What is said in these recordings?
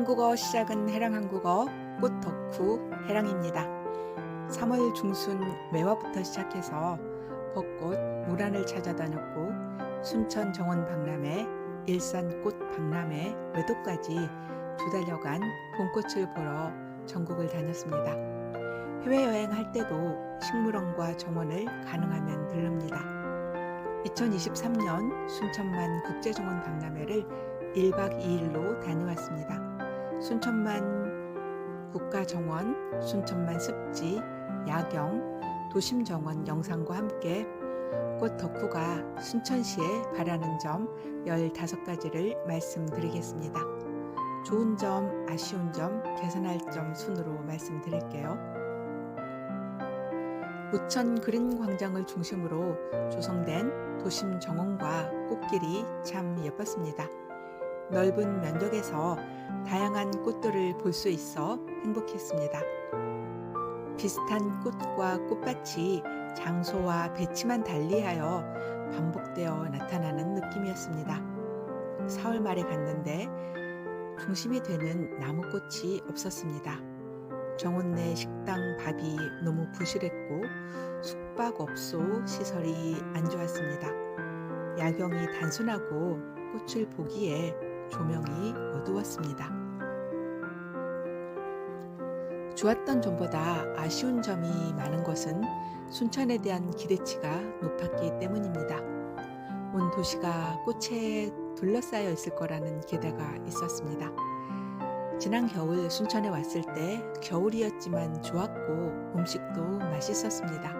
한국어 시작은 해랑 한국어 꽃 덕후 해랑입니다. 3월 중순 매화부터 시작해서 벚꽃 무란을 찾아다녔고 순천 정원 박람회, 일산 꽃 박람회, 외도까지 두 달여간 봄꽃을 보러 전국을 다녔습니다. 해외여행 할 때도 식물원과 정원을 가능하면 들릅니다. 2023년 순천만 국제정원 박람회를 1박 2일로 다녀왔습니다. 순천만 국가정원, 순천만 습지, 야경, 도심정원 영상과 함께 꽃 덕후가 순천시에 바라는 점 15가지를 말씀드리겠습니다. 좋은 점, 아쉬운 점, 개선할 점 순으로 말씀드릴게요. 우천 그린 광장을 중심으로 조성된 도심 정원과 꽃길이 참 예뻤습니다. 넓은 면적에서 다양한 꽃들을 볼 수 있어 행복했습니다. 비슷한 꽃과 꽃밭이 장소와 배치만 달리하여 반복되어 나타나는 느낌이었습니다. 4월 말에 갔는데 중심이 되는 나무꽃이 없었습니다. 정원 내 식당 밥이 너무 부실했고 숙박업소 시설이 안 좋았습니다. 야경이 단순하고 꽃을 보기에 조명이 어두웠습니다. 좋았던 점보다 아쉬운 점이 많은 것은 순천에 대한 기대치가 높았기 때문입니다. 온 도시가 꽃에 둘러싸여 있을 거라는 기대가 있었습니다. 지난 겨울 순천에 왔을 때 겨울이었지만 좋았고 음식도 맛있었습니다.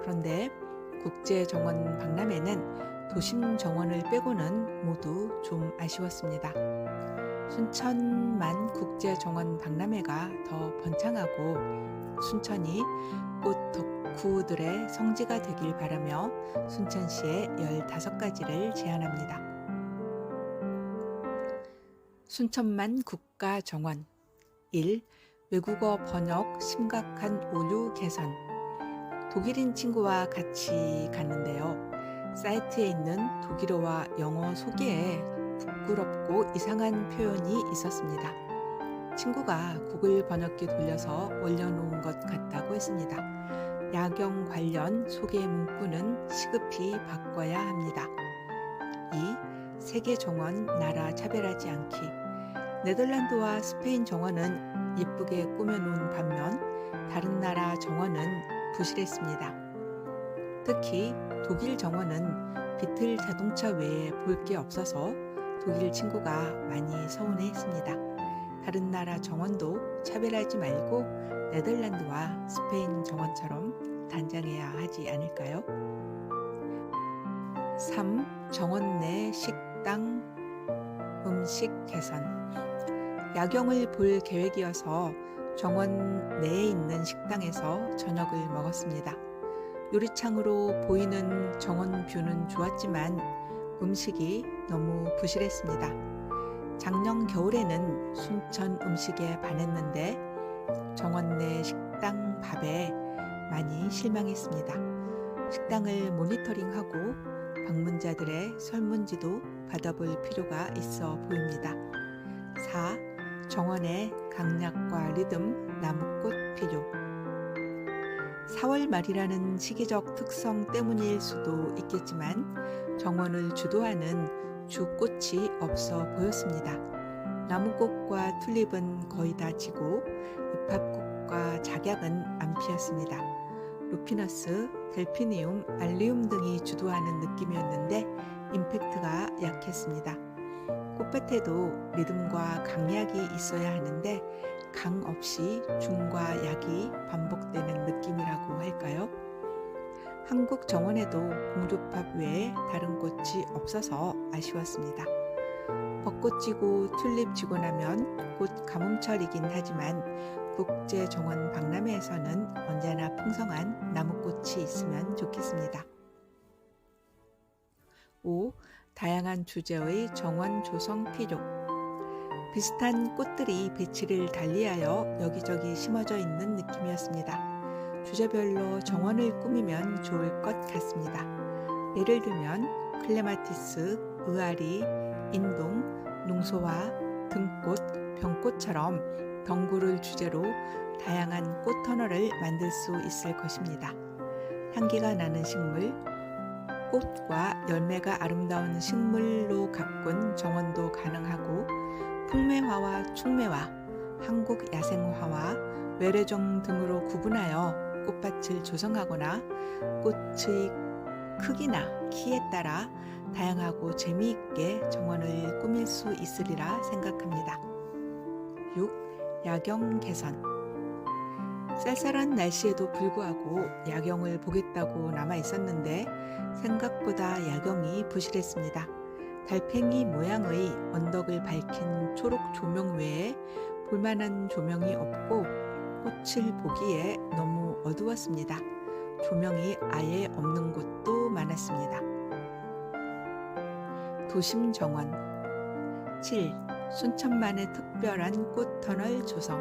그런데 국제정원 박람회는 도심 정원을 빼고는 모두 좀 아쉬웠습니다. 순천만 국제정원 박람회가 더 번창하고 순천이 꽃 덕후들의 성지가 되길 바라며 순천시에 15가지를 제안합니다. 순천만 국가정원 1. 외국어 번역 심각한 오류 개선 독일인 친구와 같이 갔는데요. 사이트에 있는 독일어와 영어 소개에 부끄럽고 이상한 표현이 있었습니다. 친구가 구글 번역기 돌려서 올려놓은 것 같다고 했습니다. 야경 관련 소개 문구는 시급히 바꿔야 합니다. 2. 세계 정원 나라 차별하지 않기. 네덜란드와 스페인 정원은 예쁘게 꾸며놓은 반면 다른 나라 정원은 부실했습니다. 특히 독일 정원은 비틀 자동차 외에 볼 게 없어서 독일 친구가 많이 서운해 했습니다. 다른 나라 정원도 차별하지 말고 네덜란드와 스페인 정원처럼 단장해야 하지 않을까요? 3. 정원 내 식당 음식 개선 야경을 볼 계획이어서 정원 내에 있는 식당에서 저녁을 먹었습니다. 유리창으로 보이는 정원 뷰는 좋았지만 음식이 너무 부실했습니다. 작년 겨울에는 순천 음식에 반했는데 정원 내 식당 밥에 많이 실망했습니다. 식당을 모니터링하고 방문자들의 설문지도 받아볼 필요가 있어 보입니다. 4. 정원의 강약과 리듬, 나무꽃 필요. 4월 말이라는 시기적 특성 때문일 수도 있겠지만 정원을 주도하는 주꽃이 없어 보였습니다. 나무꽃과 튤립은 거의 다 지고 잎합꽃과 작약은 안 피었습니다. 루피너스, 델피니움, 알리움 등이 주도하는 느낌이었는데 임팩트가 약했습니다. 꽃밭에도 리듬과 강약이 있어야 하는데 강 없이 중과 약이 반복되는 느낌이라고 할까요? 한국 정원에도 공주팝 외에 다른 꽃이 없어서 아쉬웠습니다. 벚꽃 지고 튤립 지고 나면 곧 가뭄철이긴 하지만 국제 정원 박람회에서는 언제나 풍성한 나무꽃이 있으면 좋겠습니다. 5. 다양한 주제의 정원 조성 필요. 비슷한 꽃들이 배치를 달리하여 여기저기 심어져 있는 느낌이었습니다. 주제별로 정원을 꾸미면 좋을 것 같습니다. 예를 들면 클레마티스, 의아리, 인동, 농소와 등꽃, 병꽃처럼 덩굴을 주제로 다양한 꽃 터널을 만들 수 있을 것입니다. 향기가 나는 식물, 꽃과 열매가 아름다운 식물로 가꾼 정원도 가능하고 풍매화와 충매화, 한국 야생화와 외래종 등으로 구분하여 꽃밭을 조성하거나 꽃의 크기나 키에 따라 다양하고 재미있게 정원을 꾸밀 수 있으리라 생각합니다. 6. 야경 개선 쌀쌀한 날씨에도 불구하고 야경을 보겠다고 남아 있었는데 생각보다 야경이 부실했습니다. 달팽이 모양의 언덕을 밝힌 초록 조명 외에 볼만한 조명이 없고 꽃을 보기에 너무 어두웠습니다. 조명이 아예 없는 곳도 많았습니다. 도심 정원 7. 순천만의 특별한 꽃 터널 조성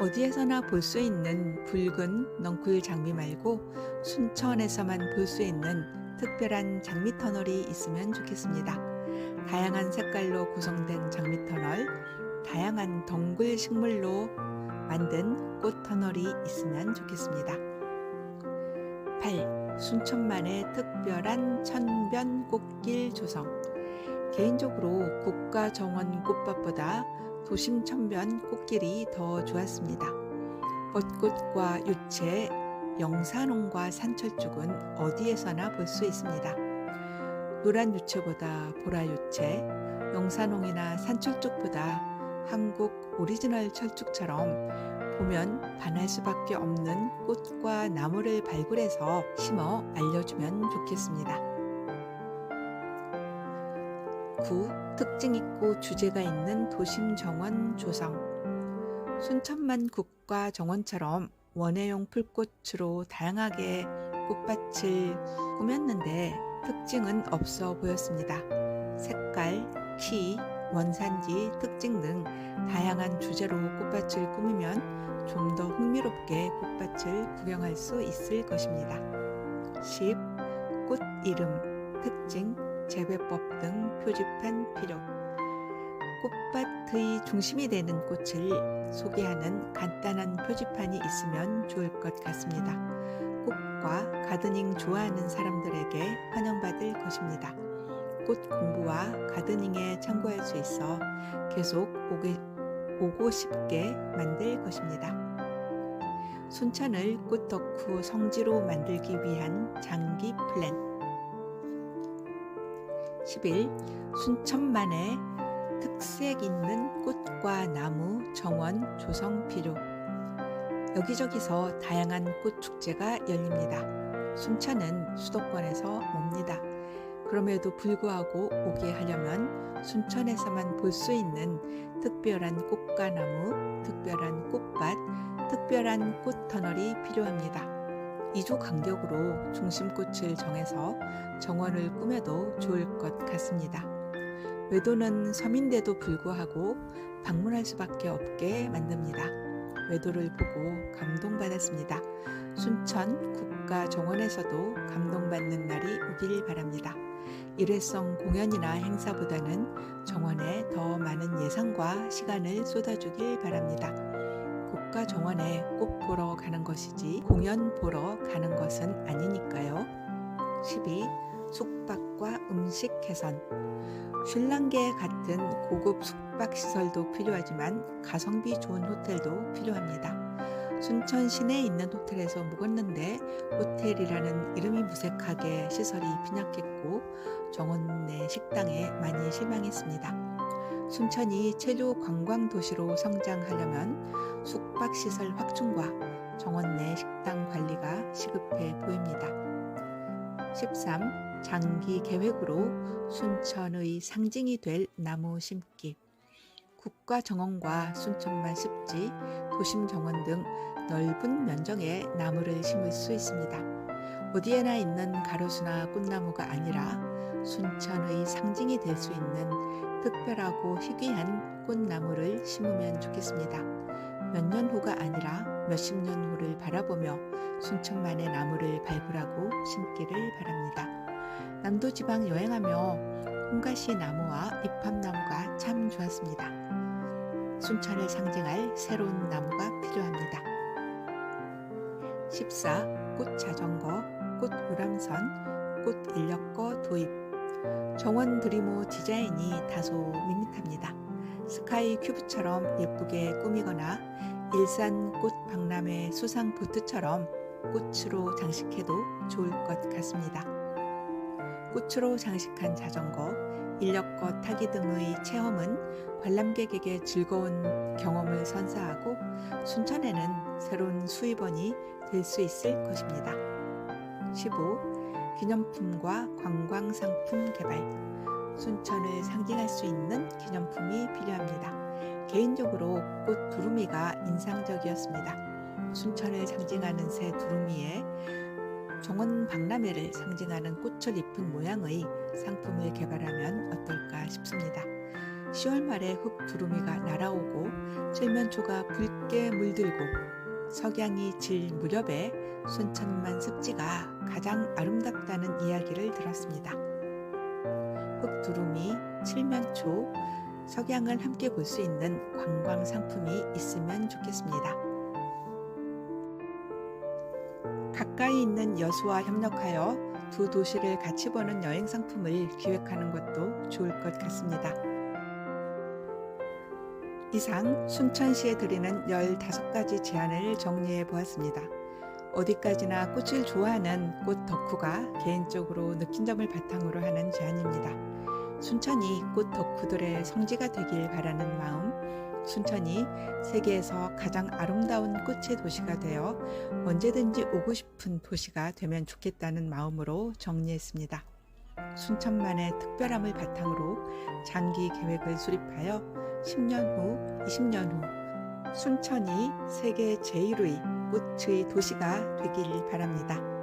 어디에서나 볼 수 있는 붉은 넝쿨 장미 말고 순천에서만 볼 수 있는 특별한 장미 터널이 있으면 좋겠습니다. 다양한 색깔로 구성된 장미 터널, 다양한 덩굴 식물로 만든 꽃 터널이 있으면 좋겠습니다. 8. 순천만의 특별한 천변 꽃길 조성. 개인적으로 국가 정원 꽃밭보다 도심 천변 꽃길이 더 좋았습니다. 벚꽃과 유채, 영산홍과 산철쭉은 어디에서나 볼 수 있습니다. 노란 유채보다 보라 유채, 영산홍이나 산철쭉보다 한국 오리지널 철쭉처럼 보면 반할 수밖에 없는 꽃과 나무를 발굴해서 심어 알려주면 좋겠습니다. 9. 특징 있고 주제가 있는 도심 정원 조성. 순천만 국가 정원처럼 원예용 풀꽃으로 다양하게 꽃밭을 꾸몄는데 특징은 없어 보였습니다. 색깔, 키, 원산지, 특징 등 다양한 주제로 꽃밭을 꾸미면 좀 더 흥미롭게 꽃밭을 구경할 수 있을 것입니다. 10. 꽃 이름, 특징, 재배법 등 표지판 필요. 꽃밭의 중심이 되는 꽃을 소개하는 간단한 표지판이 있으면 좋을 것 같습니다. 꽃과 가드닝 좋아하는 사람들에게 환영받을 것입니다. 꽃 공부와 가드닝에 참고할 수 있어 계속 오게, 오고 싶게 만들 것입니다. 순천을 꽃 덕후 성지로 만들기 위한 장기 플랜 11. 순천만의 특색 있는 꽃과 나무 정원 조성 필요 여기저기서 다양한 꽃 축제가 열립니다. 순천은 수도권에서 멉니다. 그럼에도 불구하고 오게 하려면 순천에서만 볼 수 있는 특별한 꽃과 나무, 특별한 꽃밭, 특별한 꽃 터널이 필요합니다. 2조 간격으로 중심꽃을 정해서 정원을 꾸며도 좋을 것 같습니다. 외도는 섬인데도 불구하고 방문할 수밖에 없게 만듭니다. 외도를 보고 감동받았습니다. 순천 국가정원에서도 감동받는 날이 오길 바랍니다. 일회성 공연이나 행사보다는 정원에 더 많은 예산과 시간을 쏟아주길 바랍니다. 국가 정원에 꽃 보러 가는 것이지 공연 보러 가는 것은 아니니까요. 12. 숙박과 음식 개선. 신랑계 같은 고급 숙박 시설도 필요하지만 가성비 좋은 호텔도 필요합니다. 순천 시내에 있는 호텔에서 묵었는데 호텔이라는 이름이 무색하게 시설이 빈약했고 정원 내 식당에 많이 실망했습니다. 순천이 체조 관광 도시로 성장하려면 숙박 시설 확충과 정원 내 식당 관리가 시급해 보입니다. 13. 장기 계획으로 순천의 상징이 될 나무 심기. 국가 정원과 순천만 습지, 도심 정원 등 넓은 면적에 나무를 심을 수 있습니다. 어디에나 있는 가로수나 꽃나무가 아니라 순천의 상징이 될 수 있는 특별하고 희귀한 꽃나무를 심으면 좋겠습니다. 몇 년 후가 아니라 몇십 년 후를 바라보며 순천만의 나무를 발굴하고 심기를 바랍니다. 남도 지방 여행하며 홍가시 나무와 잎합나무가 참 좋았습니다. 순천을 상징할 새로운 나무가 필요합니다. 14. 꽃 자전거, 꽃 유람선, 꽃 인력거 도입. 정원 드리모 디자인이 다소 밋밋합니다. 스카이 큐브처럼 예쁘게 꾸미거나 일산 꽃 박람회 수상 보트처럼 꽃으로 장식해도 좋을 것 같습니다. 꽃으로 장식한 자전거, 인력거 타기 등의 체험은 관람객에게 즐거운 경험을 선사하고 순천에는 새로운 수입원이 될 수 있을 것입니다. 15. 기념품과 관광상품 개발. 순천을 상징할 수 있는 기념품이 필요합니다. 개인적으로 꽃 두루미가 인상적이었습니다. 순천을 상징하는 새 두루미에 정원 박람회를 상징하는 꽃을 입힌 모양의 상품을 개발하면 어떨까 싶습니다. 10월 말에 흙 두루미가 날아오고 칠면초가 붉게 물들고 석양이 질 무렵에 순천만 습지가 가장 아름답다는 이야기를 들었습니다. 흙 두루미, 칠면초, 석양을 함께 볼 수 있는 관광 상품이 있으면 좋겠습니다. 가까이 있는 여수와 협력하여 두 도시를 같이 보는 여행 상품을 기획하는 것도 좋을 것 같습니다. 이상 순천시에 드리는 15가지 제안을 정리해 보았습니다. 어디까지나 꽃을 좋아하는 꽃 덕후가 개인적으로 느낀 점을 바탕으로 하는 제안입니다. 순천이 꽃 덕후들의 성지가 되길 바라는 마음, 순천이 세계에서 가장 아름다운 꽃의 도시가 되어 언제든지 오고 싶은 도시가 되면 좋겠다는 마음으로 정리했습니다. 순천만의 특별함을 바탕으로 장기 계획을 수립하여 10년 후, 20년 후 순천이 세계 제1의 꽃의 도시가 되길 바랍니다.